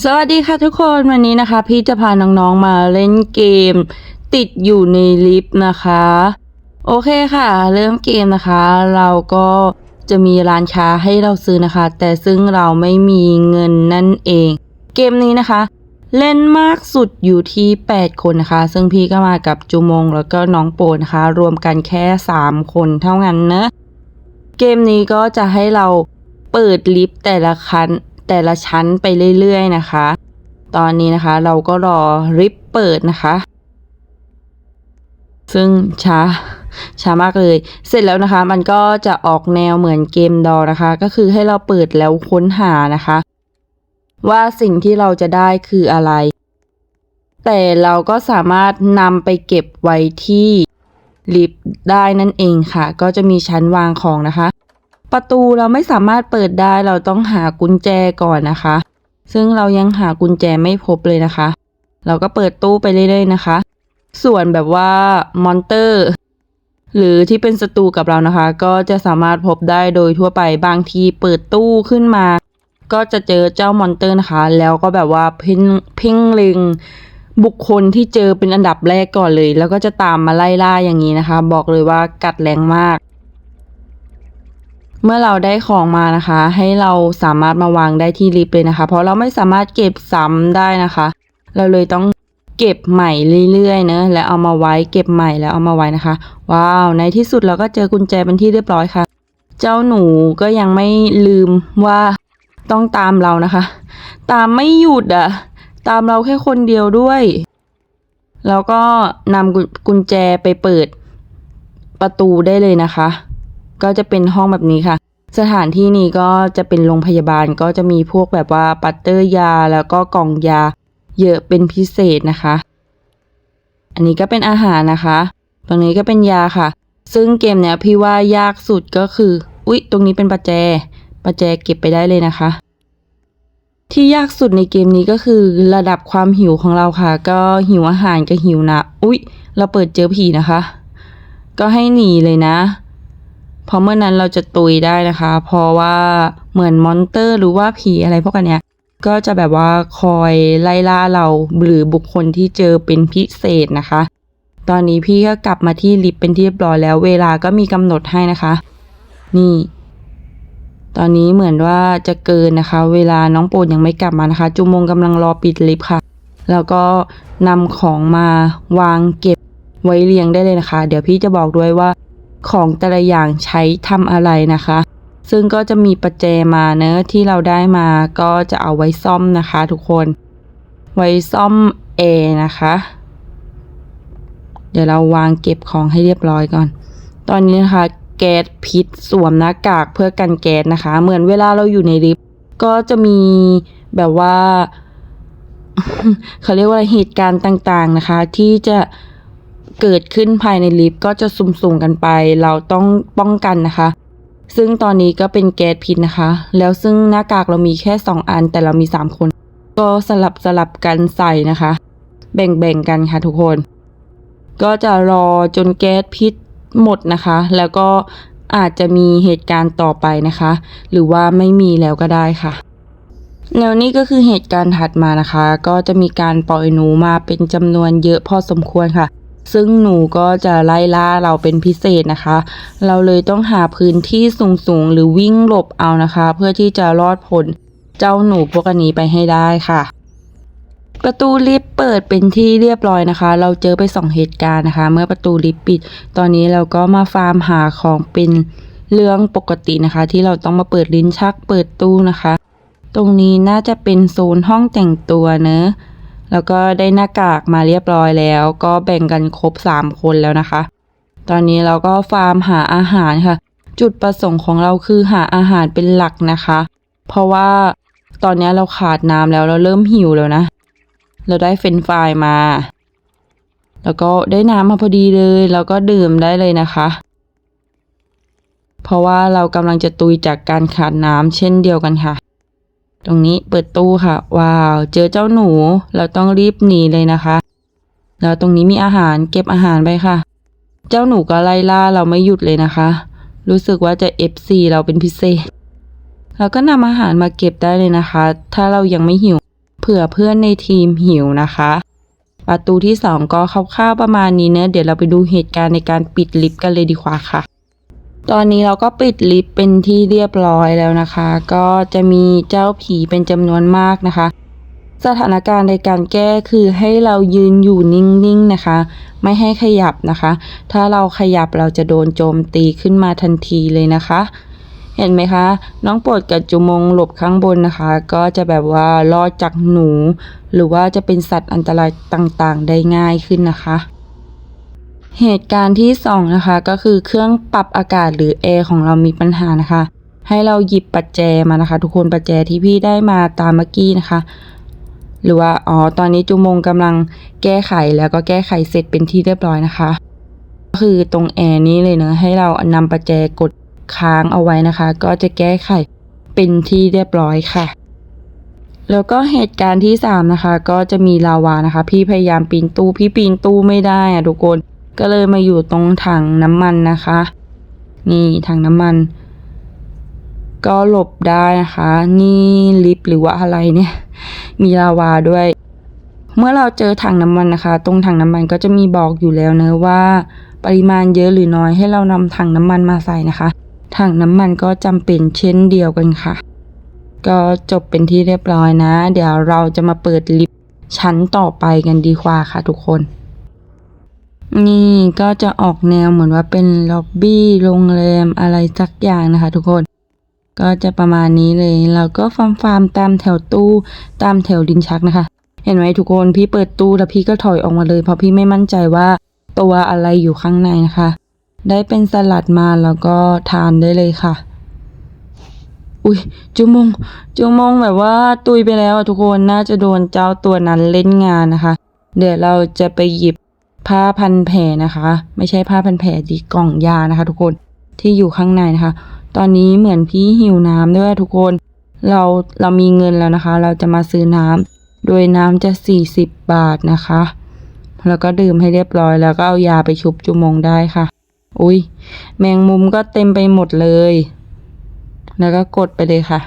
สวัสดีค่ะทุกคนวันนี้นะคะ พี่จะพาน้องๆมาเล่นเกม ติดอยู่ในลิฟต์นะคะ โอเคค่ะ เริ่มเกมนะคะ เราก็จะมีร้านค้าให้เราซื้อนะคะ แต่ซึ่งเราไม่มีเงินนั่นเอง เกมนี้นะคะ เล่นมากสุดอยู่ที่ 8 คนนะคะ ซึ่งพี่ก็มากับจูมงแล้วก็น้องโปนะคะ รวมกันแค่ 3 คนเท่านั้นนะเกมนี้ก็จะให้เราเปิดลิฟต์แต่ละคัน แต่ละชั้นไปเรื่อยๆนะคะ ตอนนี้นะคะเราก็รอลิฟต์เปิดนะคะ ซึ่งช้าช้ามากเลย เสร็จแล้วนะคะ มันก็จะออกแนวเหมือนเกมดอนะคะ ก็คือให้เราเปิดแล้วค้นหานะคะ ว่าสิ่งที่เราจะได้คืออะไร แต่เราก็สามารถนำไปเก็บไว้ที่ลิฟต์ได้นั่นเองค่ะ ก็จะมีชั้นวางของนะคะ ประตูเราไม่สามารถเปิดได้เราต้องหากุญแจก่อนนะคะ ซึ่งเรายังหากุญแจไม่พบเลยนะคะ เราก็เปิดตู้ไปเรื่อยๆนะคะ ส่วนแบบว่ามอนเตอร์ หรือที่เป็นศัตรูกับเรานะคะ ก็จะสามารถพบได้โดยทั่วไปบางทีเปิดตู้ขึ้นมา ก็จะเจอเจ้ามอนเตอร์นะคะ แล้วก็แบบว่าเพ่งเพ่งเล็งบุคคลที่เจอเป็นอันดับแรกก่อนเลย แล้วก็จะตามมาไล่ล่าอย่างนี้นะคะ บอกเลยว่ากัดแรงมาก เมื่อเราได้ของมานะคะ ให้เราสามารถมาวางได้ที่ลิฟต์เลยนะคะ เพราะเราไม่สามารถเก็บซ้ำได้นะคะ เราเลยต้องเก็บใหม่เรื่อยๆเนะแล้วเอามาไว้เก็บใหม่แล้วเอามาไว้นะคะ ว้าว ในที่สุดเราก็เจอกุญแจเป็นที่เรียบร้อยค่ะ เจ้าหนูก็ยังไม่ลืมว่าต้องตามเรานะคะ ตามไม่หยุดอะตามเราแค่คนเดียวด้วย แล้วก็นำกุญแจไปเปิดประตูได้เลยนะคะ ก็จะเป็นห้องแบบนี้ค่ะ สถานที่นี้ก็จะเป็นโรงพยาบาลก็จะมีพวกแบบว่าปัตเตอร์ยาแล้วก็กล่องยา เยอะเป็นพิเศษนะคะ อันนี้ก็เป็นอาหารนะคะ ตรงนี้ก็เป็นยาค่ะ ซึ่งเกมเนี้ยพี่ว่ายากสุดก็คือ อุ๊ย ตรงนี้เป็นประแจ ประแจเก็บไปได้เลยนะคะ ที่ยากสุดในเกมนี้ก็คือระดับความหิวของเราค่ะ ก็หิวอาหารกับหิวนะ อุ๊ย เราเปิดเจอผีนะคะ ก็ให้หนีเลยนะ ราะเมื่อนั้นเราจะตุยได้นะคะ เพราะว่าเหมือนมอนเตอร์หรือว่าผีอะไรพวกกันเนี้ยก็จะแบบว่าคอยไล่ล่าเราหรือบุคคลที่เจอเป็นพิเศษนะคะ ตอนนี้พี่ก็กลับมาที่ลิฟต์เป็นที่เรียบร้อยแล้ว เวลาก็มีกำหนดให้นะคะ นี่ ตอนนี้เหมือนว่าจะเกินนะคะ เวลาน้องโปรดยังไม่กลับมานะคะ จุมงกำลังรอปิดลิฟต์ค่ะ แล้วก็นำของมาวางเก็บไว้เรียงได้เลยนะคะ เดี๋ยวพี่จะบอกด้วยว่า ของแต่ละอย่างใช้ทำอะไรนะคะ ซึ่งก็จะมีประแจมาเนอะที่เราได้มาก็จะเอาไว้ซ่อมนะคะ ทุกคน ไว้ซ่อมแอร์นะคะ เดี๋ยวเราวางเก็บของให้เรียบร้อยก่อน ตอนนี้นะคะ แก๊สพิษสวมหน้ากากเพื่อกันแก๊สนะคะ เหมือนเวลาเราอยู่ในลิฟต์ก็จะมีแบบว่าเขาเรียกว่าเหตุการณ์ต่างๆนะคะ ที่จะ เกิดขึ้นภายในลิฟต์ก็จะสุ่มๆกันไป เราต้องป้องกันนะคะ ซึ่งตอนนี้ก็เป็นแก๊สพิษนะคะ แล้วซึ่งหน้ากากเรามีแค่สองอัน แต่เรามีสามคน ก็สลับสลับกันใส่นะคะ แบ่งๆกันค่ะทุกคน ก็จะรอจนแก๊สพิษหมดนะคะ แล้วก็อาจจะมีเหตุการณ์ต่อไปนะคะ หรือว่าไม่มีแล้วก็ได้ค่ะ แล้วนี่ก็คือเหตุการณ์ถัดมานะคะ ก็จะมีการปล่อยหนูมาเป็นจำนวนเยอะพอสมควรค่ะ ซึ่งหนูก็จะไล่ล่าเราเป็นพิเศษนะคะ เราเลยต้องหาพื้นที่สูงๆ หรือวิ่งหลบเอานะคะ เพื่อที่จะรอดพ้นเจ้าหนูพวกนนี้ไปให้ได้ค่ะ ประตูลิฟต์เปิดเป็นที่เรียบร้อยนะคะ เราเจอไปสองเหตุการณ์นะคะ เมื่อประตูลิฟต์ปิด ตอนนี้เราก็มาฟาร์มหาของเป็นเรื่องปกตินะคะ ที่เราต้องมาเปิดลิ้นชักเปิดตู้นะคะ ตรงนี้น่าจะเป็นโซนห้องแต่งตัวเนอะ แล้วก็ได้หน้ากากมาเรียบร้อยแล้ว ก็แบ่งกันครบสามคนแล้วนะคะ ตอนนี้เราก็ฟาร์มหาอาหารค่ะ จุดประสงค์ของเราคือหาอาหารเป็นหลักนะคะ เพราะว่าตอนนี้เราขาดน้ำแล้วเราเริ่มหิวแล้วนะ เราได้เฟนฟรายมา แล้วก็ได้น้ำมาพอดีเลย แล้วก็ดื่มได้เลยนะคะ เพราะว่าเรากำลังจะตุยจากการขาดน้ำเช่นเดียวกันค่ะ ตรงนี้เปิดตู้ค่ะ ว้าว เจอเจ้าหนู เราต้องรีบหนีเลยนะคะ แล้วตรงนี้มีอาหารเก็บอาหารไปค่ะ เจ้าหนูก็ไล่ล่าเราไม่หยุดเลยนะคะ รู้สึกว่าจะ FC เราเป็นพิเศษ เราก็นำอาหารมาเก็บได้เลยนะคะ ถ้าเรายังไม่หิว เผื่อเพื่อนในทีมหิวนะคะ ประตูที่สองก็คร่าวๆประมาณนี้เนะเดี๋ยวเราไปดูเหตุการณ์ในการปิดลิฟต์กันเลยดีกว่าค่ะ ตอนนี้เราก็ปิดลิฟต์เป็นที่เรียบร้อยแล้วนะคะ ก็จะมีเจ้าผีเป็นจำนวนมากนะคะ สถานการณ์ในการแก้คือให้เรายืนอยู่นิ่งๆนะคะ ไม่ให้ขยับนะคะ ถ้าเราขยับเราจะโดนโจมตีขึ้นมาทันทีเลยนะคะ เห็นไหมคะ น้องโปรดกับจุมงหลบข้างบนนะคะ ก็จะแบบว่ารอดจากหนู หรือว่าจะเป็นสัตว์อันตรายต่างๆ ได้ง่ายขึ้นนะคะ เหตุการณ์ที่สองนะคะ ก็คือเครื่องปรับอากาศหรือแอร์ของเรามีปัญหานะคะ ให้เราหยิบปัจแจมานะคะ ทุกคนปัจแจที่พี่ได้มาตามเมื่อกี้นะคะ หรือว่าอ๋อตอนนี้จุมงกำลังแก้ไขแล้วก็แก้ไขเสร็จเป็นที่เรียบร้อยนะคะ ก็คือตรงแอร์นี้เลยเนอะให้เรานำประแจกดค้างเอาไว้นะคะ ก็จะแก้ไขเป็นที่เรียบร้อยค่ะแล้วก็เหตุการณ์ที่สามนะคะ ก็จะมีลาวานะคะ พี่พยายามปีนตู้ พี่ปีนตู้ไม่ได้อะทุกคน ก็เลยมาอยู่ตรงถังน้ำมันนะคะ นี่ถังน้ำมัน ก็หลบได้นะคะ นี่ลิฟหรือว่าอะไรเนี่ย มีลาวาด้วย เมื่อเราเจอถังน้ำมันนะคะ ตรงถังน้ำมันก็จะมีบอกอยู่แล้วเนอะว่า ปริมาณเยอะหรือน้อยให้เรานำถังน้ำมันมาใส่นะคะ ถังน้ำมันก็จำเป็นเช่นเดียวกันค่ะ ก็จบเป็นที่เรียบร้อยนะ เดี๋ยวเราจะมาเปิดลิฟชั้นต่อไปกันดีกว่าค่ะทุกคน นี่ก็จะออกแนวเหมือนว่าเป็นล็อบบี้โรงแรมอะไรสักอย่างนะคะ ทุกคน ก็จะประมาณนี้เลย เราก็ฟาร์มฟาร์มตามแถวตู้ตามแถวดินชักนะคะ เห็นไหมทุกคนพี่เปิดตู้แล้วพี่ก็ถอยออกมาเลย เพราะพี่ไม่มั่นใจว่าตัวอะไรอยู่ข้างในนะคะ ได้เป็นสลัดมาแล้วก็ทานได้เลยค่ะ อุ้ยจุมงจุมงแบบว่าตุยไปแล้วทุกคนน่าจะโดนเจ้าตัวนั้นเล่นงานนะคะ เดี๋ยวเราจะไปหยิบ ผ้าพันแผลนะคะ ไม่ใช่ผ้าพันแผลดีกล่องยานะคะ ทุกคนที่อยู่ข้างในนะคะ ตอนนี้เหมือนพี่หิวน้ำด้วยทุกคน เราเรามีเงินแล้วนะคะ เราจะมาซื้อน้ำโดยน้ำจะสี่สิบบาทนะคะ แล้วก็ดื่มให้เรียบร้อยแล้วก็เอายาไปชุบจุมงได้ค่ะ อุ้ยแมงมุมก็เต็มไปหมดเลย แล้วก็กดไปเลยค่ะ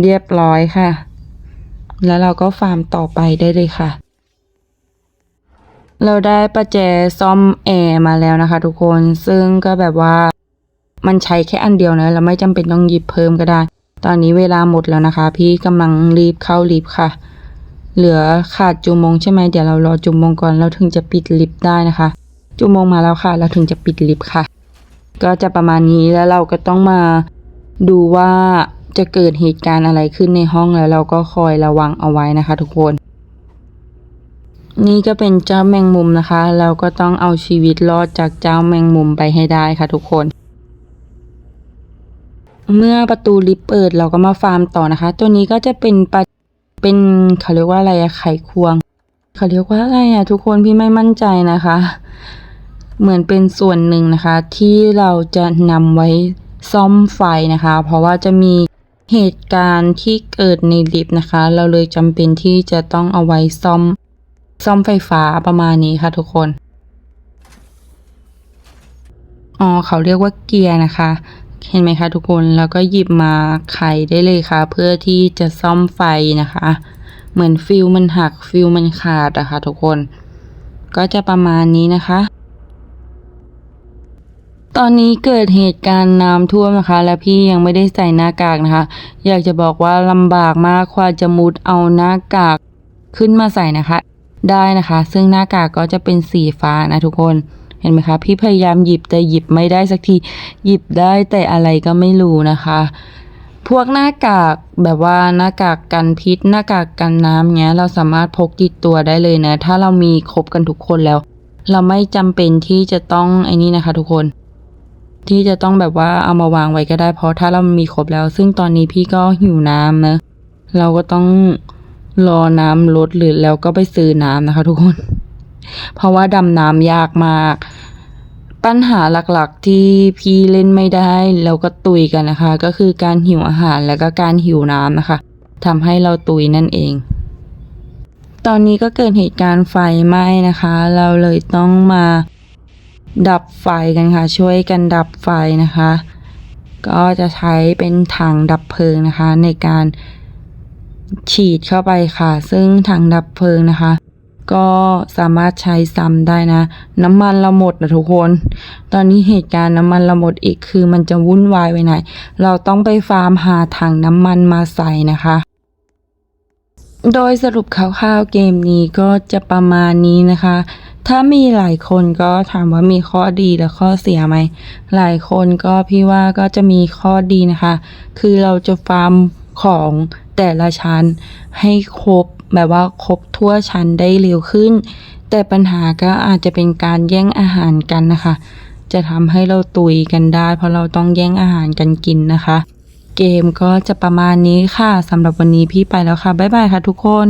เรียบร้อยค่ะ แล้วเราก็ฟาร์มต่อไปได้เลยค่ะ เราได้ประแจซ่อมแอร์มาแล้วนะคะ ทุกคนซึ่งก็แบบว่ามันใช้แค่อันเดียวนะเราไม่จำเป็นต้องหยิบเพิ่มก็ได้ ตอนนี้เวลาหมดแล้วนะคะ พี่กำลังรีบเข้าลิฟต์ค่ะ เหลือขาดจุมงใช่ไหมเดี๋ยวเรารอจุมงก่อนเราถึงจะปิดลิฟต์ได้นะคะ จุมงมาแล้วค่ะ เราถึงจะปิดลิฟต์ค่ะ ก็จะประมาณนี้แล้วเราก็ต้องมาดูว่าจะเกิดเหตุการณ์อะไรขึ้นในห้องแล้วเราก็คอยระวังเอาไว้นะคะ ทุกคน นี่ก็เป็นเจ้าแมงมุมนะคะ เราก็ต้องเอาชีวิตรอดจากเจ้าแมงมุมไปให้ได้ค่ะทุกคน เมื่อประตูลิฟต์เปิดเราก็มาฟาร์มต่อนะคะ ตัวนี้ก็จะเป็นปลาเป็นเขาเรียกว่าอะไรอะไขควงเขาเรียกว่าอะไรอะทุกคนพี่ไม่มั่นใจนะคะ เหมือนเป็นส่วนหนึ่งนะคะ ที่เราจะนำไว้ซ่อมไฟนะคะ เพราะว่าจะมีเหตุการณ์ที่เกิดในลิฟต์นะคะ เราเลยจำเป็นที่จะต้องเอาไว้ซ่อม ซ่อมไฟฟ้าประมาณนี้ค่ะทุกคน อ๋อเขาเรียกว่าเกียร์นะคะ เห็นไหมคะทุกคน แล้วก็หยิบมาไขได้เลยค่ะ เพื่อที่จะซ่อมไฟนะคะ เหมือนฟิลมันหักฟิลมันขาดอะค่ะทุกคน ก็จะประมาณนี้นะคะ ตอนนี้เกิดเหตุการณ์น้ำท่วมนะคะ และพี่ยังไม่ได้ใส่หน้ากากนะคะ อยากจะบอกว่าลำบากมากกว่าจะมุดเอาหน้ากากขึ้นมาใส่นะคะ ได้นะคะ ซึ่งหน้ากากก็จะเป็นสีฟ้านะทุกคนเห็นไหมคะ พี่พยายามหยิบแต่หยิบไม่ได้สักทีหยิบได้แต่อะไรก็ไม่รู้นะคะ พวกหน้ากากแบบว่าหน้ากากกันพิษ หน้ากากกันน้ำเงี้ย เราสามารถพกติดตัวได้เลยนะ ถ้าเรามีครบกันทุกคนแล้ว เราไม่จำเป็นที่จะต้องไอ้นี่นะคะ ทุกคน ที่จะต้องแบบว่าเอามาวางไว้ก็ได้ เพราะถ้าเรามีครบแล้ว ซึ่งตอนนี้พี่ก็หิวน้ำนะเราก็ต้อง รอน้ำลดหรือแล้วก็ไปซื้อน้ำนะคะ ทุกคน เพราะว่าดำน้ำยากมาก ปัญหาหลักๆที่พี่เล่นไม่ได้แล้วก็ตุยกันนะคะ ก็คือการหิวอาหารแล้วก็การหิวน้ำนะคะทำให้เราตุยนั่นเอง ตอนนี้ก็เกิดเหตุการณ์ไฟไหม้นะคะ เราเลยต้องมาดับไฟกันค่ะ ช่วยกันดับไฟนะคะ ก็จะใช้เป็นถังดับเพลิงนะคะ ในการ ฉีดเข้าไปค่ะ ซึ่งถังดับเพลิงนะคะ ก็สามารถใช้ซ้ำได้นะ น้ำมันเราหมดนะทุกคน ตอนนี้เหตุการณ์น้ำมันเราหมดอีกคือมันจะวุ่นวายไปไหน เราต้องไปฟาร์มหาถังน้ำมันมาใส่นะคะโดยสรุปคร่าวๆเกมนี้ก็จะประมาณนี้นะคะ ถ้ามีหลายคนก็ถามว่ามีข้อดีและข้อเสียไหม หลายคนก็พี่ว่าก็จะมีข้อดีนะคะ คือเราจะฟาร์มของ แต่ละชั้นให้ครบแบบว่าครบทั่วชั้นได้เร็วขึ้น แต่ปัญหาก็อาจจะเป็นการแย่งอาหารกันนะคะ จะทำให้เราตุยกันได้ เพราะเราต้องแย่งอาหารกันกินนะคะ เกมก็จะประมาณนี้ค่ะสำหรับวันนี้พี่ไปแล้วค่ะ บ๊ายบายค่ะทุกคน